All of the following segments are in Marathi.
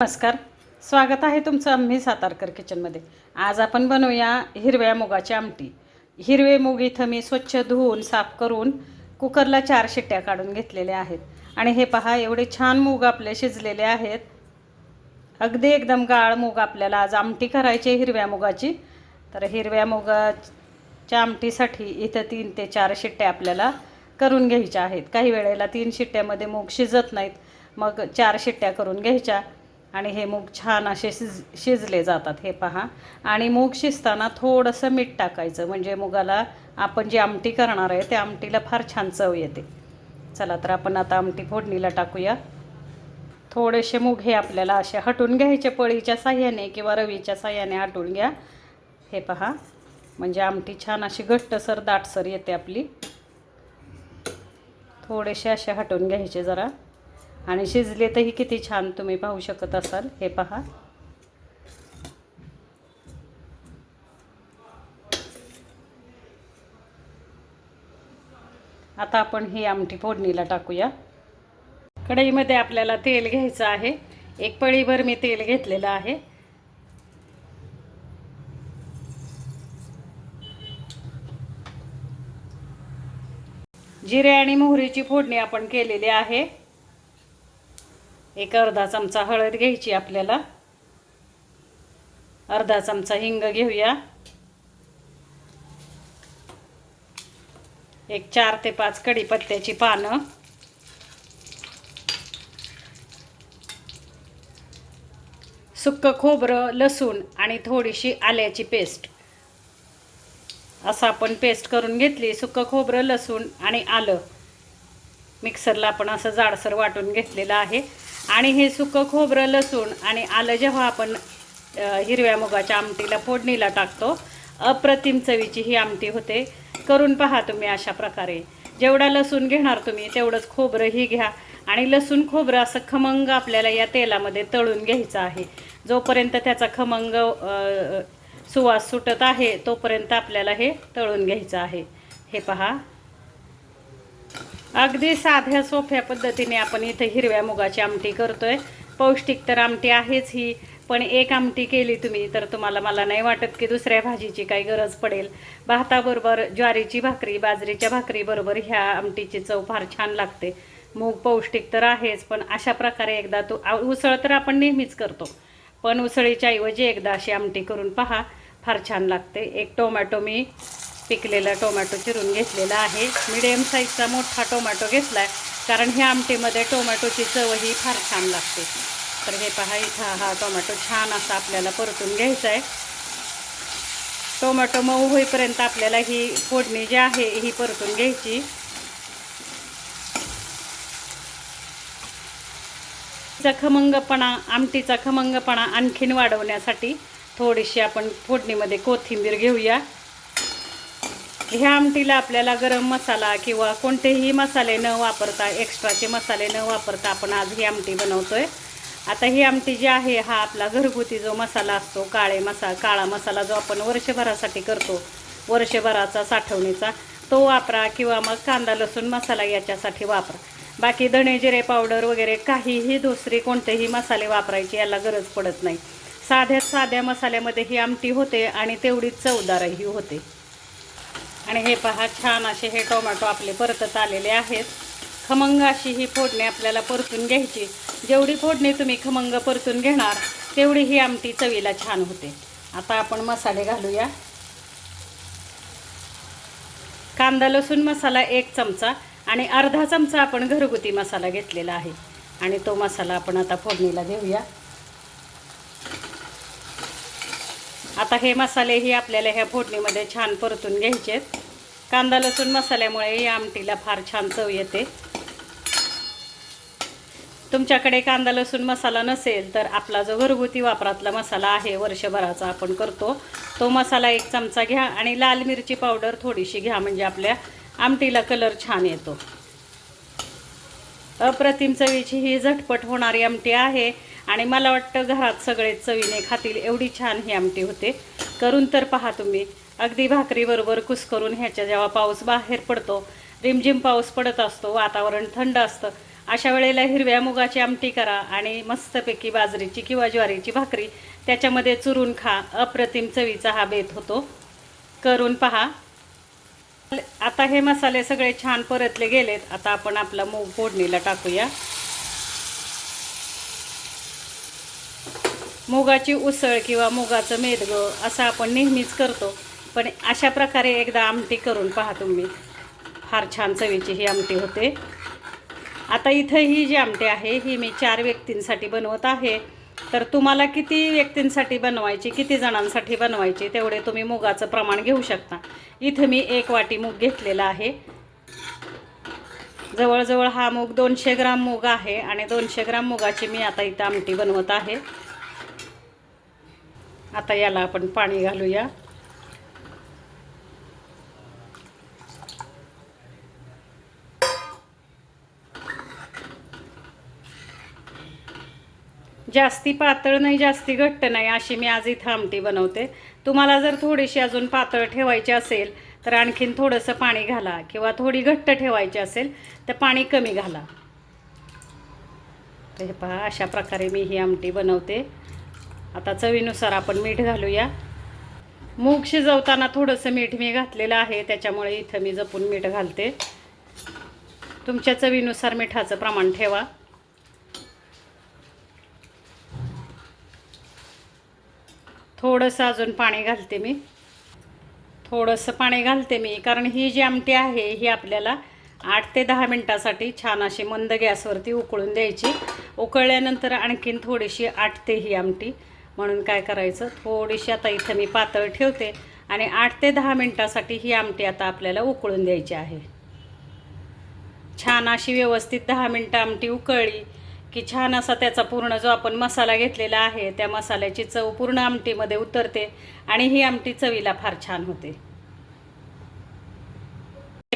नमस्कार. स्वागत आहे तुमचं आम्ही सातारकर किचनमध्ये. आज आपण बनवूया हिरव्या मुगाची आमटी. हिरवे मूग इथं मी स्वच्छ धुवून साफ करून कुकरला चार शिट्ट्या काढून घेतलेल्या आहेत. आणि हे पहा एवढे छान मूग आपले शिजलेले आहेत. अगदी एकदम गाळ मूग आपल्याला आज आमटी करायची आहे हिरव्या मुगाची. तर हिरव्या मुगाच्या आमटीसाठी इथं तीन ते चार शिट्ट्या आपल्याला करून घ्यायच्या आहेत. काही वेळेला तीन शिट्ट्यामध्ये मूग शिजत नाहीत. मग चार शिट्ट्या करून घ्यायच्या. आणि हे मूग छान असे शिज शिजले जातात हे पहा. आणि मूग शिजताना थोडंसं मीठ टाकायचं. म्हणजे मुगाला आपण जी आमटी करणार आहे त्या आमटीला फार छान चव येते. चला तर आपण आता आमटी फोडणीला टाकूया. थोडेसे मूग हे आपल्याला असे हटून घ्यायचे पळीच्या साह्याने किंवा रवीच्या साह्याने हटून घ्या. हे पहा. म्हणजे आमटी छान अशी घट्टसर दाटसर येते आपली. थोडेसे असे हटून घ्यायचे जरा. आणि शिजले तरी किती छान तुम्ही पाहू शकत असाल. हे पहा. आता आपण ही आमटी फोडणीला टाकूया. कढईमध्ये आपल्याला तेल घ्यायचं आहे. एक पळीभर मी तेल घेतलेलं आहे. जिरे आणि मोहरीची फोडणी आपण केलेली आहे. एक अर्धा चमचा हळद घ्यायची आपल्याला. अर्धा चमचा हिंग घेऊया. एक चार ते पाच कढीपत्त्याची पानं. सुक्क खोबरं लसूण आणि थोडीशी आल्याची पेस्ट. असं आपण पेस्ट करून घेतली सुक्क खोबरं लसूण आणि आलं. मिक्सरला आपण असं जाडसर वाटून घेतलेलं आहे. आणि हे सुकं खोबरं लसूण आणि आलं जेव्हा आपण हिरव्या मुगाच्या आमटीला फोडणीला टाकतो अप्रतिम चवीची ही आमटी होते. करून पहा तुम्ही अशा प्रकारे. जेवढा लसूण घेणार तुम्ही तेवढंच खोबरंही घ्या. आणि लसूण खोबरं असं खमंग आपल्याला या तेलामध्ये तळून घ्यायचं आहे. जोपर्यंत त्याचा खमंग सुवास सुटत आहे तोपर्यंत आपल्याला हे तळून घ्यायचं आहे. हे पहा. अगदी साध्या सोप्या पद्धतीने आपण इथे हिरव्या मुगाची आमटी करतोय. पौष्टिक तर आमटी आहेच ही पण एक आमटी केली तुम्ही तर तुम्हाला मला नाही वाटत की दुसऱ्या भाजीची काही गरज पडेल. भाताबरोबर ज्वारीची भाकरी बाजरीच्या भाकरीबरोबर ह्या आमटीची चव फार छान लागते. मूग पौष्टिक तर आहेच पण अशा प्रकारे एकदा तो उसळ तर आपण नेहमीच करतो. पण उसळीच्या ऐवजी एकदा अशी आमटी करून पहा फार छान लागते. एक टोमॅटो मी पिकलेला टोमॅटो चिरून घेतलेला आहे. मिडियम साईजचा मोठा टोमॅटो घेतला आहे कारण ह्या आमटीमध्ये टोमॅटोची चवही फार छान लागते. तर हे पहा इथं हा टोमॅटो छान असा आपल्याला परतून घ्यायचा आहे टोमॅटो मऊ होईपर्यंत आपल्याला ही फोडणी जी आहे ही परतून घ्यायची. खमंगपणा आमटीचा खमंगपणा आणखीन वाढवण्यासाठी थोडीशी आपण फोडणीमध्ये कोथिंबीर घेऊया. ह्या आमटीला आपल्याला गरम मसाला किंवा कोणतेही मसाले न वापरता एक्स्ट्राचे मसाले न वापरता आपण आज ही आमटी बनवतोय. आता ही आमटी जी आहे हा आपला घरगुती जो मसाला असतो काळे मसा काळा मसाला जो आपण वर्षभरासाठी करतो वर्षभराचा साठवणीचा तो वापरा किंवा मग कांदा लसूण मसाला याच्यासाठी वापरा. बाकी धणे जिरे पावडर वगैरे काहीही दुसरी कोणतेही मसाले वापरायचे याला गरज पडत नाही. साध्या साध्या मसाल्यामध्ये ही आमटी होते आणि तेवढीच चवदारही होते. आणि हे पहा छान असे हे टोमॅटो आपले परतत आलेले आहेत. खमंग अशी ही फोडणी आपल्याला परतून घ्यायची. जेवढी फोडणी तुम्ही खमंग परतून घेणार तेवढी ही आमटी चवीला छान होते. आता आपण मसाले घालूया. कांदा लसूण मसाला एक चमचा आणि अर्धा चमचा आपण घरगुती मसाला घेतलेला आहे. आणि तो मसाला आपण आता फोडणीला घेऊया आता हे मसालेही आपल्याला ह्या फोडणीमध्ये छान परतून घ्यायचे कांदा लसूण मसाल्यामुळे या आमटीला फार छान चव येते. तुमच्याकडे कांदा लसूण मसाला नसेल तर आपला जो घरगुती वापरातला मसाला आहे वर्षभराचा आपण करतो तो मसाला एक चमचा घ्या आणि लाल मिरची पावडर थोडीशी घ्या म्हणजे आपल्या आमटीला कलर छान येतो. अप्रतिम चवीची ही झटपट होणारी आमटी आहे. आणि मला वाटतं घरात सगळे चवीने खातील एवढी छान ही आमटी होते. करून तर पहा तुम्ही. अगदी भाकरीबरोबर कुस्करून ह्याच्या जेव्हा पाऊस बाहेर पडतो रिमझिम पाऊस पडत असतो वातावरण थंड असतं अशा वेळेला हिरव्या मुगाची आमटी करा आणि मस्तपैकी बाजरीची किंवा ज्वारीची भाकरी त्याच्यामध्ये चुरून खा. अप्रतिम चवीचा हा बेत होतो. करून पहा. आता हे मसाले सगळे छान परतले गेलेत. आता आपण आपला मूग फोडणीला टाकूया. मुगाची उसळ किंवा मुगाचं मेदगं असं आपण नेहमीच करतो. पण अशा प्रकारे एकदा आमटी करून पहा तुम्ही. फार छान चवीची ही आमटी होते. आता इथं ही जी आमटी आहे ही मी चार व्यक्तींसाठी बनवत आहे. तर तुम्हाला किती व्यक्तींसाठी बनवायची किती जणांसाठी बनवायची तेवढे तुम्ही मुगाचं प्रमाण घेऊ शकता. इथं मी एक वाटी मूग घेतलेला आहे. जवळजवळ हा मूग दोनशे ग्राम मूग आहे आणि दोनशे ग्राम मुगाची मी आता इथं आमटी बनवत आहे. आता याला आपण पाणी घालूया. जास्ती पातळ नाही जास्ती घट्ट नाही अशी मी आज इथं आमटी बनवते. तुम्हाला जर थोडीशी अजून पातळ ठेवायची असेल तर आणखीन थोडंसं पाणी घाला. किंवा थोडी घट्ट ठेवायची असेल तर पाणी कमी घाला. तर हे पहा अशा प्रकारे मी ही आमटी बनवते. आता चवीनुसार आपण मीठ घालूया. मूग शिजवताना थोडंसं मीठ मी घातलेलं आहे त्याच्यामुळे इथं मी जपून मीठ घालते. तुमच्या चवीनुसार मिठाचं प्रमाण ठेवा. थोडंसं अजून पाणी घालते मी. थोडंसं पाणी घालते मी कारण ही जी आमटी आहे ही आपल्याला आठ ते दहा मिनटासाठी छान अशी मंद गॅसवरती उकळून द्यायची. उकळल्यानंतर आणखीन थोडीशी आटते ही आमटी. म्हणून काय करायचं? थोडीशी आता इथं मी पातळ ठेवते आणि आठ ते दहा मिनटासाठी ही आमटी आता आपल्याला उकळून द्यायची आहे. छान अशी व्यवस्थित दहा मिनटं आमटी उकळली की छान असा त्याचा पूर्ण जो आपण मसाला घेतलेला आहे त्या मसाल्याची चव पूर्ण आमटीमध्ये उतरते आणि ही आमटी चवीला फार छान होते.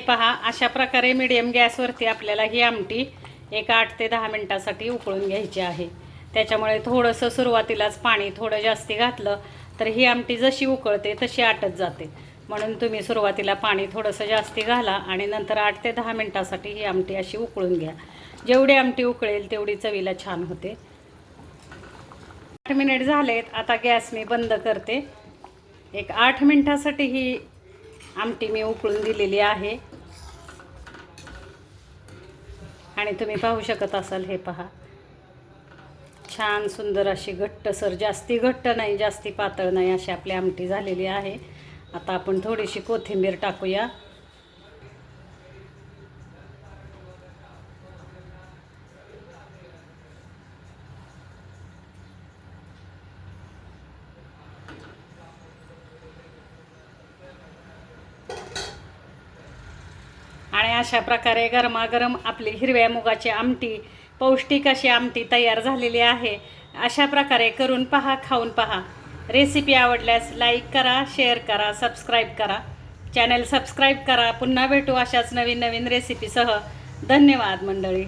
पहा अशा प्रकारे मिडियम गॅसवरती आपल्याला ही आमटी एक आठ ते दहा मिनटासाठी उकळून घ्यायची आहे. त्याच्यामुळे थोडंसं सुरुवातीलाच पाणी थोडं जास्ती घातलं तर ही आमटी जशी उकळते तशी आटत जाते. म्हणून तुम्ही सुरुवातीला पाणी थोडंसं जास्ती घाला आणि नंतर आठ ते दहा मिनटासाठी ही आमटी अशी उकळून घ्या. जेवढी आमटी उकळेल तेवढी चवीला छान होते. आठ मिनिट झालेत आता गॅस मी बंद करते. एक आठ मिनटासाठी ही आमटी मी उकळून दिलेली आहे. आणि तुम्ही पाहू शकत असाल हे पहा. छान सुंदर अशी घट्टसर जास्ती घट्ट नाही जास्ती पातळ नाही अशी आपली आमटी झालेली आहे. आता आपण थोडीशी कोथिंबीर टाकूया. आणि अशा प्रकारे गरमागरम आपली हिरव्या मुगाची आमटी पौष्टिक अशी आमटी तयार झालेली आहे. अशा प्रकारे करून पहा खाऊन पहा. रेसिपी आवडल्यास लाईक करा शेअर करा सबस्क्राईब करा. चॅनल सबस्क्राईब करा. पुन्हा भेटू अशाच नवीन नवीन रेसिपीसह धन्यवाद मंडळी.